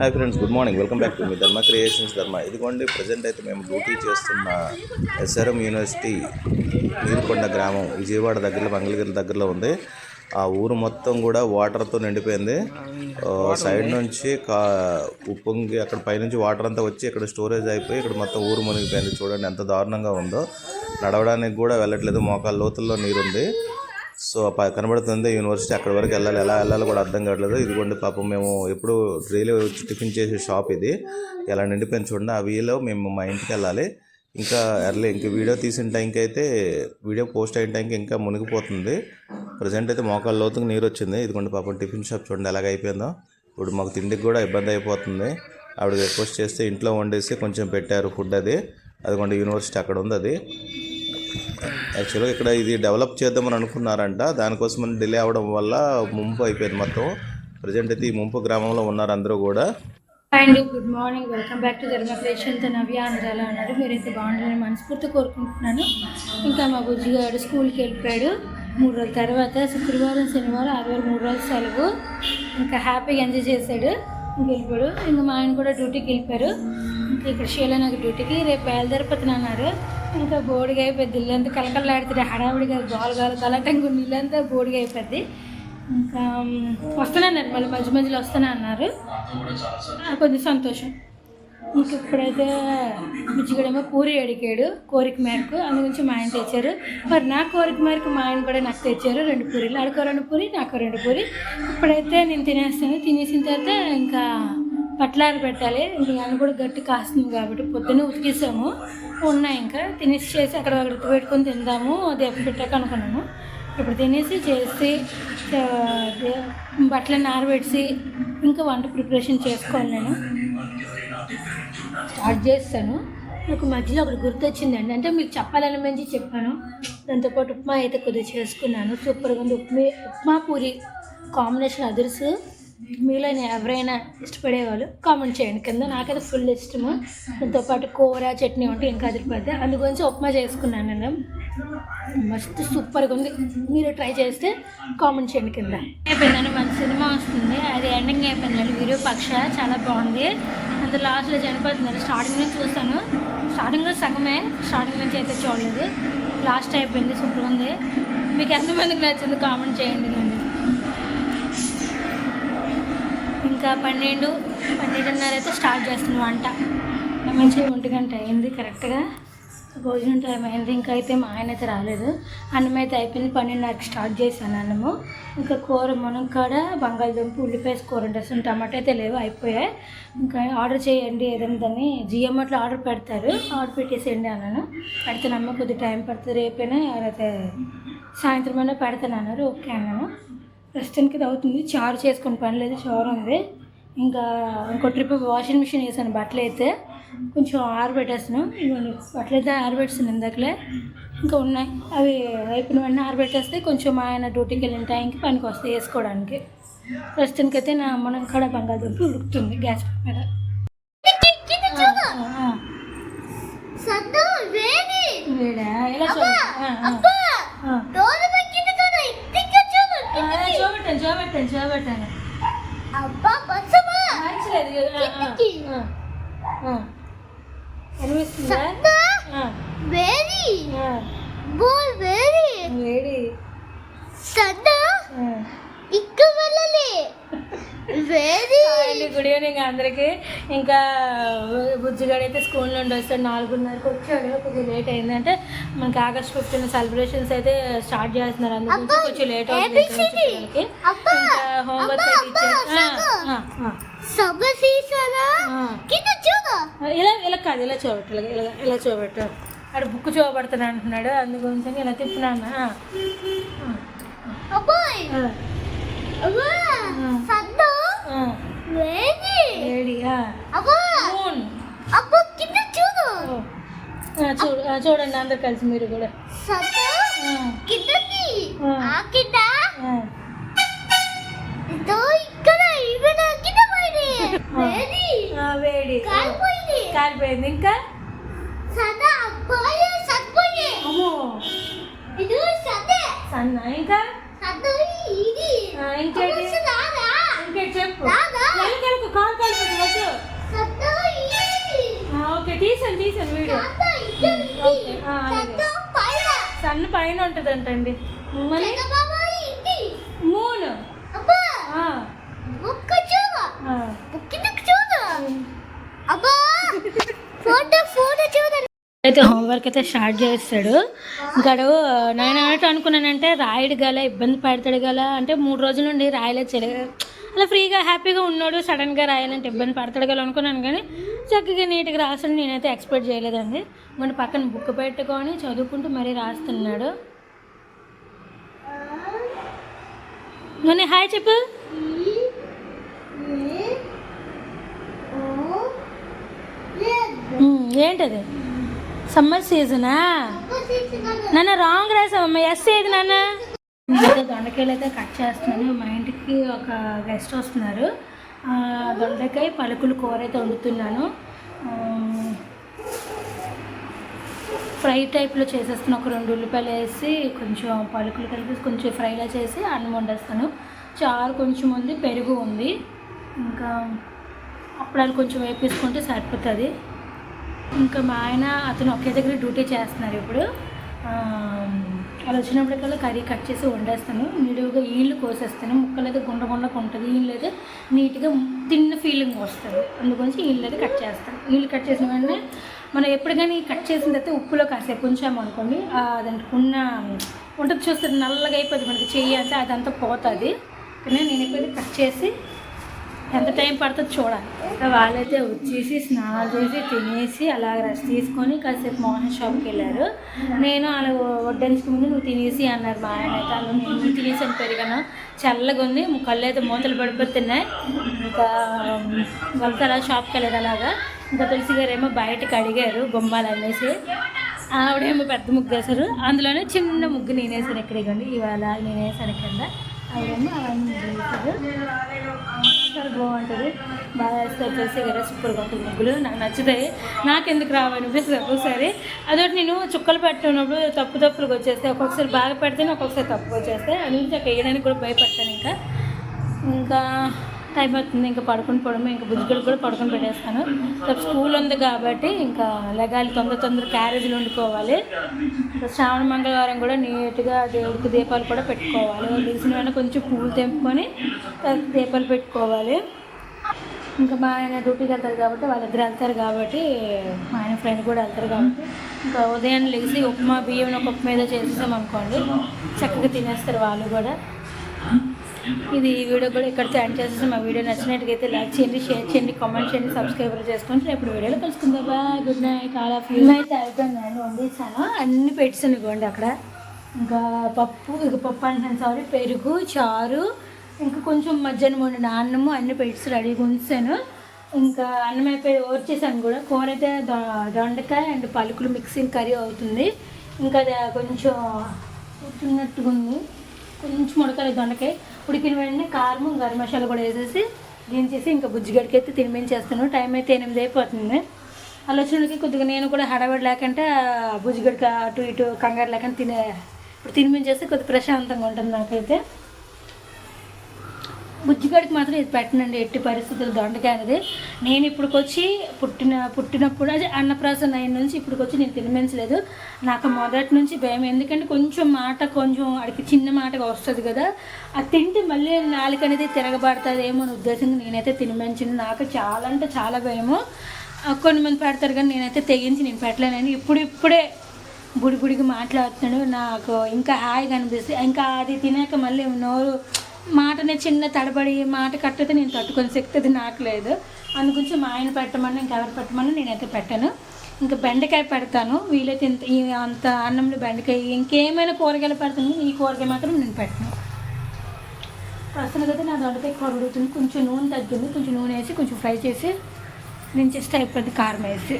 Hi friends good morning welcome back to me Dharma creations ధర్మ. ఇదిగోండి present అయితే మేము డ్యూటీ చేస్తున్న ఎస్ఆర్ఎం యూనివర్సిటీ నీరుకొండ గ్రామం విజయవాడ దగ్గరలో మంగళగిరి దగ్గరలో ఉంది. ఆ ఊరు మొత్తం కూడా వాటర్తో నిండిపోయింది. ఆ, సైడ్ నుంచి కా ఉప్పొంగి అక్కడ పైనుంచి వాటర్ అంతా వచ్చి ఇక్కడ స్టోరేజ్ అయిపోయి ఇక్కడ మొత్తం ఊరు మునిగిపోయింది. చూడండి ఎంత దారుణంగా ఉందో. నడవడానికి కూడా వెళ్ళట్లేదు మోకాళ్ళ లోతుల్లో నీరుంది. సో కనబడుతుంది యూనివర్సిటీ అక్కడ వరకు వెళ్ళాలి. ఎలా వెళ్ళాలో కూడా అర్థం కావట్లేదు. ఇదిగోండి పాపం మేము ఎప్పుడు డైలీ వచ్చి టిఫిన్ చేసే షాప్ ఇది. ఎలా నిండిపోయిన చూడండి. ఆ వీలో మేము మా ఇంటికి వెళ్ళాలి. ఇంకా ఎర్లీ ఇంక వీడియో తీసిన టైంకి అయితే వీడియో పోస్ట్ అయిన టైంకి ఇంకా మునిగిపోతుంది. ప్రజెంట్ అయితే మోకాళ్ళ లోతుకు నీరు వచ్చింది. ఇదిగోండి పాపం టిఫిన్ షాప్ చూడండి ఎలాగ అయిపోయిందో. ఇప్పుడు మాకు తిండికి కూడా ఇబ్బంది అయిపోతుంది. ఆవిడ రిక్వెస్ట్ చేస్తే ఇంట్లో వండేసి కొంచెం పెట్టారు ఫుడ్ అది. అదిగోండి యూనివర్సిటీ అక్కడ ఉంది అది. యాక్చువల్గా ఇక్కడ ఇది డెవలప్ చేద్దామని అనుకున్నారంట. దానికోసం డిలే అవ్వడం వల్ల ముంపు అయిపోయింది మొత్తం. ప్రజెంట్ అయితే ఈ ముంపు గ్రామంలో ఉన్నారు అందరూ కూడా. And good morning. Welcome back to Dharma creations. Navya అందరూ ఎలా ఉన్నారు. మీరైతే బాగుండాలని మనస్ఫూర్తి కోరుకుంటున్నాను. ఇంకా మా బుజ్జిగాడు స్కూల్కి వెళ్ళిపోయాడు. మూడు రోజుల తర్వాత శుక్రవారం శనివారం ఆదివారం మూడు రోజులు సెలవు. ఇంకా హ్యాపీగా ఎంజాయ్ చేశాడు. ఇంక వెళ్ళిపోయాడు. ఇంకా మా ఆయన కూడా డ్యూటీకి వెళ్ళిపోయారు. ఇంకా ఇక్కడ శీలనగర్ డ్యూటీకి రేపు బయలుదేరిపోతున్నాను అన్నారు. ఇంకా బోడిగా అయిపోద్ది. ఇల్లంతా కలకల్లాడుతుంది హడావిడిగా గోల గోల గలటంగా ఇల్లంతా బోడిగా అయిపోద్ది. ఇంకా వస్తున్నాను మళ్ళీ మధ్య మధ్యలో వస్తానే అన్నారు. ఆ, కొంచెం సంతోషం. ఇంక ఇప్పుడైతే బుజ్జిగడేమో పూరి అడిగాడు కోరిక మేరకు. అందు గురించి మా ఆయన తెచ్చారు. మరి నా కోరిక మేరకు మా ఆయన కూడా నాకు తెచ్చారు రెండు పూరీలు. ఆడుకో రెండు పూరి నాకు రెండు పూరి ఇప్పుడైతే నేను తినేస్తాను. తినేసిన తర్వాత ఇంకా పట్లారు పెట్టాలి. ఇంక ఆయన కూడా గట్టి కాస్తుంది కాబట్టి పొద్దున్నే ఉతికేసాము. ఉన్నాయి ఇంకా. తినేసి చేసి అక్కడ అక్కడ పెట్టుకొని తిందాము. దీపం పెట్టాక అనుకున్నాము. ఇప్పుడు తినేసి చేసి బట్టలను ఆరబెట్టి ఇంకా వంట ప్రిపరేషన్ చేసుకోవాలి నేను. స్టార్ట్ చేస్తాను. నాకు మధ్యలో ఒకటి గుర్తొచ్చిందండి. అంటే మీకు చెప్పాలని మంచి చెప్పాను. దాంతోపాటు ఉప్మా అయితే కొద్దిగా చేసుకున్నాను. సూపర్గా ఉంది. ఉప్మా ఉప్మా పూరి కాంబినేషన్ అదుర్స్. మీలో ఎవరైనా ఇష్టపడేవాళ్ళు కామెంట్ చేయండి. కింద నాకైతే ఫుల్ ఇష్టము. దాంతోపాటు కూర చట్నీ ఉంటే ఇంకా అదిరిపోద్ది. అందు గురించి ఉప్మా చేసుకున్నాను నేను. మస్తు సూపర్గా ఉంది. మీరు ట్రై చేస్తే కామెంట్ చేయండి కింద. అయిపోయిందండి. మంచి సినిమా వస్తుంది. అది ఎండింగ్ అయిపోయిందండి. పక్ష చాలా బాగుంది. అంత లాస్ట్లో చనిపోతుందండి. స్టార్టింగ్ నుంచి చూస్తాను. స్టార్టింగ్లో సగమే. స్టార్టింగ్ నుంచి అయితే చూడలేదు. లాస్ట్ అయిపోయింది. సూపర్ ఉంది. మీకు ఎంతమందికి నచ్చింది కామెంట్ చేయండి నన్ను ఇంకా పన్నెండు పన్నెండున్నర అయితే స్టార్ట్ చేస్తున్నాను వంట. మంచిగా ఒంటి గంట అయింది కరెక్ట్గా భోజనం టైం అయింది ఇంకా అయితే మా ఆయన అయితే రాలేదు. అన్నం అయితే అయిపోయింది పన్నెండున్నరకి స్టార్ట్ చేశాను అన్నము. ఇంకా కూర మునక్కాడ బంగాళదుంప ఉల్లిపాయ కూర ఉంటుంది టమాటా అయితే లేవు అయిపోయాయి. ఇంకా ఆర్డర్ చేయండి ఏదైనా దాన్ని. జిఎంఆర్లో ఆర్డర్ పెడతారు ఆర్డర్ పెట్టేసేయండి అన్నాను. పెడతానమ్మ కొద్దిగా టైం పడుతుంది రేపైనా అయితే సాయంత్రం అయినా పెడతాను అన్నారు ఓకే అన్నాను. ప్రస్తుతానికి ఇది అవుతుంది చారు చేసుకుని పని లేదు చారు ఉంది ఇంకా ఇంకో ట్రిప్ వాషింగ్ మిషన్ వేసాను బట్టలు అయితే. కొంచెం ఆరబెట్టేస్తున్నాను బట్టలు అయితే ఆరబెట్టేస్తాను ఇందాకలే. ఇంకా ఉన్నాయి. అవి అయిపోయిన వెంటనే ఆరబెట్టేస్తే కొంచెం మా ఆయన డ్యూటీకి వెళ్ళిన టైంకి పనికి వస్తాయి వేసుకోవడానికి. ప్రస్తుతానికి అయితే నా మనం కూడా బంగాళదుంప ఉడుకుతుంది గ్యాస్ మీద. చూపెట్టాను చూపెట్టాను చూపెట్టాను. అబ్బా బస్సమా మంచిలేదు కిందికి. అనిపిస్తుందా సద్దు ఆ, వేడి ఆ, బోల్ వేడి వేడి సద్దు ఆ. ఇక్కడ వెళ్ళాలి వేడి అండి గుడ్ ఈవినింగ్ అందరికీ ఇంకా బుజ్జిగాడు అయితే స్కూల్ నుండి వస్తాడు నాలుగున్నరకు వచ్చాడు. కొంచెం లేట్ అయిందంటే మనకి ఆగస్ట్ ఫిఫ్టీన్ సెలబ్రేషన్స్ అయితే స్టార్ట్ చేస్తున్నారు. అందుకు కొంచెం లేట్ అవుతుంది ఇంకా హోంవర్క్. ఇలా ఇలా కాదు ఇలా చూపెట్టు ఇలా ఇలా చూపెట్టు అక్కడ బుక్ చూపబడుతుంది అంటున్నాడు. అందు గురించి ఇలా తిప్పున్నాను ఆ. అబ్బాయ్. చూడండి అందరు కలిసి మీరు కూడా. వేడి. కాలిపోయింది. ఇంకా? సన్న ఇంకా? ఇంకేంటి? చెప్పు? కాలు కాలిపోయింది ఓకే తీసాను తీసాను వీడియో. సన్ పైన ఉంటుందంటండి. ఇది మూన్. అయితే హోంవర్క్ అయితే స్టార్ట్ చేస్తాడు. ఇంకాడు నేను అన్నట్టు అనుకున్నానంటే రాయడు గల ఇబ్బంది పడతాడు గల అంటే మూడు రోజుల నుండి రాయలేదు చెడు అలా ఫ్రీగా హ్యాపీగా ఉన్నాడు సడన్గా రాయాలంటే ఇబ్బంది పడతాడు గల అనుకున్నాను కానీ చక్కగా నీట్గా రాస్తాడు నేనైతే ఎక్స్పెక్ట్ చేయలేదండి. మన పక్కన బుక్ పెట్టుకొని చదువుకుంటూ మరీ రాస్తున్నాడు. మొన్న హాయ్ చెప్పు. ఏంటది? సమ్మర్ సీజనా? నాన్న రాంగ్ రాసావమ్మా ఎస్ ఏది నాన్న? నేనైతే దొండకాయలు అయితే కట్ చేస్తున్నాను. మా ఇంటికి ఒక గెస్ట్ వస్తున్నారు. ఆ, దొండకాయ పలుకులు కూర అయితే వండుతున్నాను. ఫ్రై టైప్లో చేసేస్తాను. ఒక రెండు ఉల్లిపాయలు వేసి కొంచెం పలుకులు కలిపి కొంచెం ఫ్రైలా చేసి అన్నం వండేస్తాను. చారు కొంచెం ఉంది పెరుగు ఉంది. ఇంకా అప్పడాలు కొంచెం వేపేసుకుంటే సరిపోతుంది. ఇంకా మా ఆయన అతను ఒకే దగ్గర డ్యూటీ చేస్తున్నారు ఇప్పుడు. అలా వచ్చినప్పటికల్లా కర్రీ కట్ చేసి వండేస్తాను. నిలువుగా ఈళ్ళు కోసేస్తాను. ముక్కలు అయితే గుండ్ర గుండకు ఉంటుంది. ఈళ్ళు అయితే నీట్గా తిన్న ఫీలింగ్ వస్తుంది. అందుగురించి ఈళ్ళు అయితే కట్ చేస్తాను. ఈళ్ళు కట్ చేసిన వెంటనే మనం ఎప్పుడు కానీ కట్ చేసిన తర్వాత ఉప్పులో కాసేపు ఉంచాము అనుకోండి ఆ దానికి ఉన్న ఉంటుంది చూస్తే నల్లగా అయిపోతుంది మనకి చెయ్యి అంటే అదంతా పోతుంది. కానీ నేను ఎప్పుడైతే కట్ చేసి ఎంత టైం పడుతుందో చూడాలి. వాళ్ళైతే వచ్చేసి స్నానాలు చేసి తినేసి అలా రెస్ట్ తీసుకొని కాసేపు మోహన్ షాప్కి వెళ్ళారు. నేను అలా వడ్డించక ముందు నువ్వు తినేసి అన్నారు మా ఆయన అయితే. అలా నేను తినేసాను పెరిగాను. చల్లగా ఉంది. కళ్ళు అయితే మూతలు పడిపోతున్నాయి. ఇంకా వాళ్ళతో అలా షాప్కి వెళ్ళారు అలాగా. ఇంకా తులసి గారు ఏమో బయటకు అడిగారు బొమ్మలు అనేసి ఆవిడేమో పెద్ద ముగ్గు వేశారు. అందులోనే చిన్న ముగ్గు నేనేసాను ఇక్కడ ఇవ్వండి ఇవాళ నేనేసాను కింద. ఆవిడేమో అవన్నీ వేశారు. చాలా బాగుంటుంది. బాగా వేస్తారు తులసి గారు. సూపర్గా ఉంటుంది ముగ్గులు. నాకు నచ్చుతాయి. నాకెందుకు రావనిపిస్తుంది ఒక్కొక్కసారి అదొకటి నేను చుక్కలు పెట్టినప్పుడు తప్పు తప్పులకు వచ్చేస్తాయి. ఒక్కొక్కసారి బాగా పెడితేనే ఒక్కొక్కసారి తప్పుగా వచ్చేస్తాయి. అందుకే వేయడానికి కూడా భయపడతాను ఇంకా. ఇంకా టైం అవుతుంది ఇంకా పడుకుని పోవడమే ఇంకా బుజ్జిగడు కూడా పడుకుని పెట్టేస్తాను. స్కూల్ ఉంది కాబట్టి ఇంకా లెగాలి తొందర తొందర క్యారేజీలు వండుకోవాలి. శ్రావణ మంగళవారం కూడా నీట్గా దేవుడికి దీపాలు కూడా పెట్టుకోవాలి. తెలిసిన వెంటనే కొంచెం పువ్వులు తెంపుకొని దీపాలు పెట్టుకోవాలి. ఇంకా మా ఆయన డ్యూటీకి వెళ్తారు కాబట్టి వాళ్ళిద్దరు వెళ్తారు కాబట్టి మా ఆయన ఫ్రెండ్ కూడా వెళ్తారు కాబట్టి ఇంకా ఉదయం లేచి ఉప్మా బియ్యం ఒక ఉప్మా మీద చేసేసాం అనుకోండి చక్కగా తినేస్తారు వాళ్ళు కూడా. ఇది ఈ వీడియో కూడా ఇక్కడ ఎండ్ చేసేసి మా వీడియో నచ్చినట్టుగైతే లైక్ చేయండి షేర్ చేయండి కామెంట్ చేయండి సబ్స్క్రైబ్ చేసుకోండి. రేపు వీడియోలో కలుసుకుందాం. Bye good night all of you. అయితే అయిపోయిందండి వండేసాను. అన్ని పెట్టాను ఇవ్వండి అక్కడ. ఇంకా పప్పు ఇక పప్పు అంటాను సారీ పెరుగు చారు ఇంకా కొంచెం మధ్యాహ్నం వండిన అన్నము అన్ని పెట్టి రెడీగా ఉంచాను. ఇంకా అన్నం అయిపోయి ఓర్చేసాను కూడా. కూర అయితే దొండకాయ అండ్ పలుకులు మిక్సింగ్ కర్రీ అవుతుంది. ఇంకా అది కొంచెం ఉడుతున్నట్టుగా ఉంది కొంచెం ఉడకాలి దొండకాయ. ఉడికిన వెంటనే కారం గరం మసాలా కూడా వేసేసి దించేసి ఇంకా బుజ్జిగడికి అయితే తినిపించేస్తాను టైం అయితే ఎనిమిది అయిపోతుంది. అలా వచ్చినకి కొద్దిగా నేను కూడా హడావిడి లేకుంటే ఆ బుజ్జిగడికి అటు ఇటు కంగారు లేకుండా తినే ఇప్పుడు తినిపించేస్తే కొద్దిగా ప్రశాంతంగా ఉంటుంది నాకైతే. బుజ్జిగాడికి మాత్రం ఇది పెట్టనండి ఎట్టి పరిస్థితులు దొండకాయ అనేది నేను ఇప్పటికొచ్చి పుట్టిన పుట్టినప్పుడు అదే అన్నప్రాసన అయిన నుంచి ఇప్పటికొచ్చి నేను తినిపించలేదు. నాకు మొదటి నుంచి భయం ఎందుకంటే కొంచెం మాట కొంచెం అడిగి చిన్న మాటగా వస్తుంది కదా. అది తింటే మళ్ళీ నాలుక అనేది తిరగబడుతుందేమో అని ఉద్దేశంగా నేనైతే తినిపించింది. నాకు చాలా అంటే చాలా భయము. కొంతమంది కొన్ని మంది పెడతారు కానీ నేనైతే తెగించి నేను పెట్టలేనండి. ఇప్పుడు ఇప్పుడే బుడిబుడికి మాట్లాడుతున్నాడు. నాకు ఇంకా హాయిగా అనిపిస్తుంది. ఇంకా అది తినాక మళ్ళీ నోరు మాటనే చిన్న తడబడి మాట కట్టితే నేను తట్టుకొని శక్తి అది నాకు లేదు. అందుగురించి మా ఆయన పెట్టమని ఇంకెవరు పెట్టమని నేనైతే పెట్టాను. ఇంకా బెండకాయ పెడతాను. వీలైతే ఇంత అంత అన్నంలో బెండకాయ ఇంకేమైనా కూరగాయలు పెడతాను. ఈ కూరగాయ మాత్రం నేను పెట్టను. ప్రస్తుతం అయితే నా దొండకాయ కూర ఉడుకుతుంది. కొంచెం నూనె తగ్గింది. కొంచెం నూనె వేసి కొంచెం ఫ్రై చేసి నేను జస్ట్ అయిపోయింది కారం వేసి.